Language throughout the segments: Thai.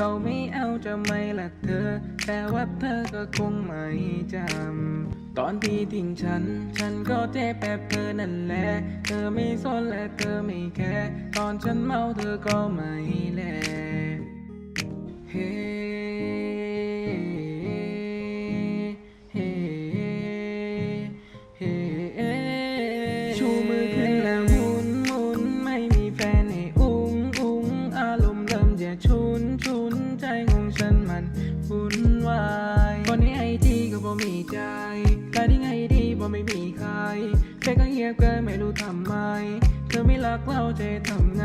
เขาไม่เอาจะไม่ละเธอ แต่ว่าเธอก็คงไม่จำ ตอนที่ทิ้งฉัน ฉันก็เจ็บแบบเธอนั่นแหละ เธอไม่สนและเธอไม่แคร์ตอนฉันเมาเธอก็ไม่แลเใจแต่ที่ไงดีบ่ไม่มีใครแค่ก็เงียบเกินไม่รู้ทำไม เธอไม่รักเราจะทำไง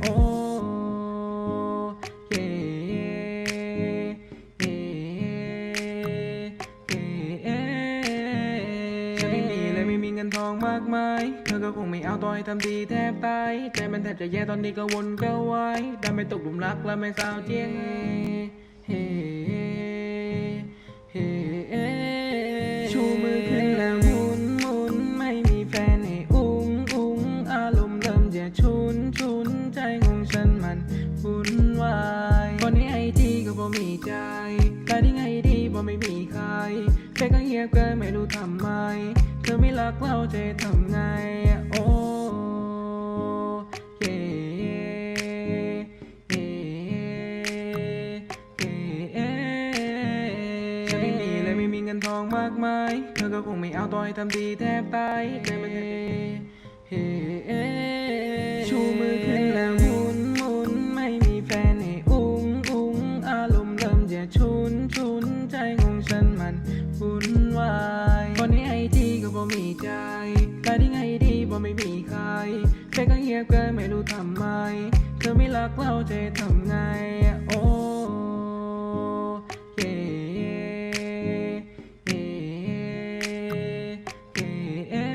โอ้เย่เย่เย่ฉันไม่มีและไม่มีเงินทองมากมายเธอก็คงไม่เอาต่อยทำดีแทบตายใจมันแทบจะแย่ตอนนี้ก็วนก็ไวายดันไม่ตกหลุมรักและไม่สาวเจียงเฮ้เฮ้ มีใจแต่ที่ไงดีบ่ไม่มีใครแค่ก็เงียบเกินไม่รู้ทำไม เธอไม่รักเราจะทำไง โอ้เย่เย่เย่ฉันไม่มีและไม่มีเงินทองมากมาย เธอก็คงไม่เอาต่อยทำดีแทบตายใจมันแทบจะเฮ้ บเกินไม่รู้ทำไม เธอไม่รักเราจะทำไง โอ้เย่เย่เย่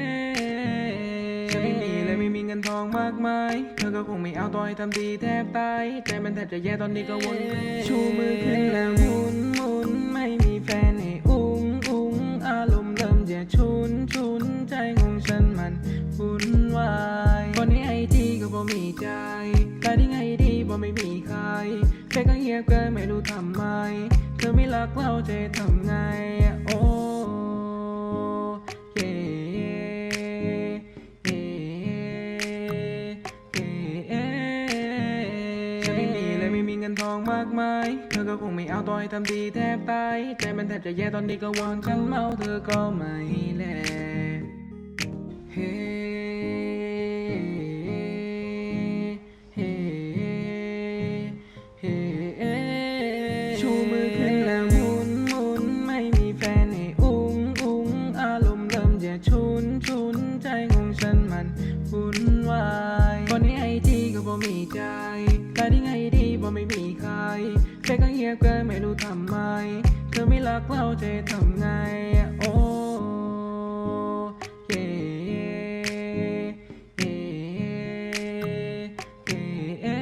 ฉันไม่มีและไม่มีเงินทองมากมาย เธอก็คงไม่เอาต่อยทำดีแทบตาย ใจมันแทบจะแย่ตอนนี้ก็วนชูมือขึ้นแล้วหมุนหมุนไม่มีแฟนให้อุ้งอุ้งอารมณ์เริ่มจะชุนชุนใจง บ่มีใจแต่ที่ไงดีบ่ไม่มีใครแค่ก็เงียบเกินไม่รู้ทำไม เธอไม่รักเราจะทำไง โอ้เย่เย่เย่ฉันไม่มีและไม่มีเงินทองมากมาย เธอก็คงไม่เอาต่อยทำดีแทบตาย ใจมันแทบจะแย่ตอนนี้ก็วอนฉันเมาเธอก็ไม่แลเฮ้ แค่ก็เงียบเกินไม่รู้ทำไม เธอไม่รักเราจะทำไง โอ้เย่เย่เย่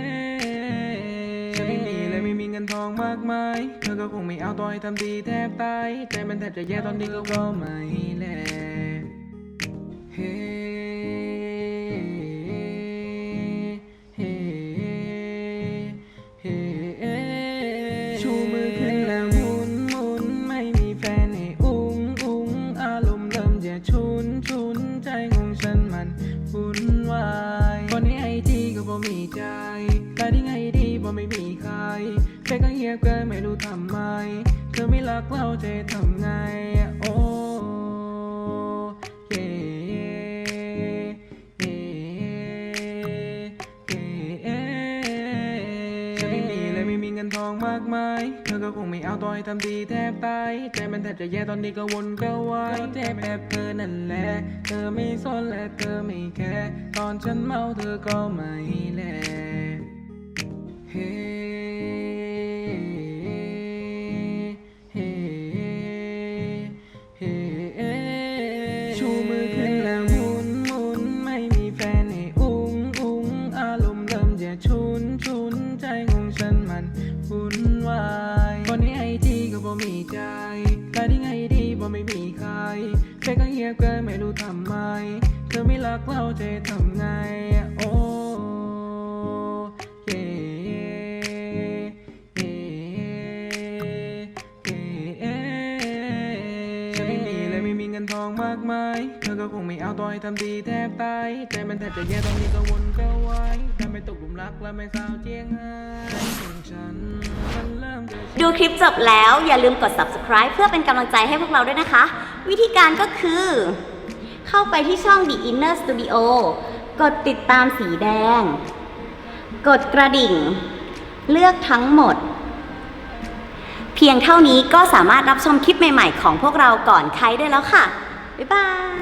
ฉันไม่มีและไม่มีเงินทองมากมาย เธอก็คงไม่เอาต่อยทำดีแทบตาย ใจมันแทบจะแย่ตอนนี้ก็ก็ไม่แลเไม่มีใครแค่ก็เงียบเกินไม่รู้ทำไม เธอไม่รักเราจะทำไง โอ้เย่เย่เย่ฉันไม่มีและไม่มีเงินทองมากมาย เธอก็คงไม่เอาต่อยทำดีแทบตายใจมันแทบจะแย่ตอนนี้ก็วนก็วายเจ็บแบบเธอนั่นแหละ เธอไม่สนและเธอไม่แคร์ตอนฉันเมาเธอก็ไม่แล ชูมือขึ้นแล้วหมุนหมุนไม่มีแฟนให้อุ้งอุ้งอารมณ์เริ่มจะชุนชุนใจของฉันมันวุ่นวายคนในไอจีก็บ่มีใจแต่ที่ไงดีบ่ไม่มีใครแค่ก็เงียบเกินไม่รู้ทำไม เธอไม่รักเราจะทำไง งินทองมากมาย เธอก็คงไม่เอาต่อให้ทำดีแทบตาย ใจมันแทบจะแย่ตอนนี้ก็วนก็วายแต่ไม่ตกหลุมรักและไม่สาวเจียงไฮ้ของฉันมันเริ่มจะ ดูคลิปจบแล้วอย่าลืมกด subscribe เพื่อเป็นกำลังใจให้พวกเราด้วยนะคะ วิธีการก็คือ เข้าไปที่ช่อง The Inner Studio กดติดตามสีแดง กดกระดิ่ง เลือกทั้งหมด เพียงเท่านี้ก็สามารถรับชมคลิปใหม่ ๆ ของพวกเราก่อนใครได้แล้วค่ะ บ๊ายบาย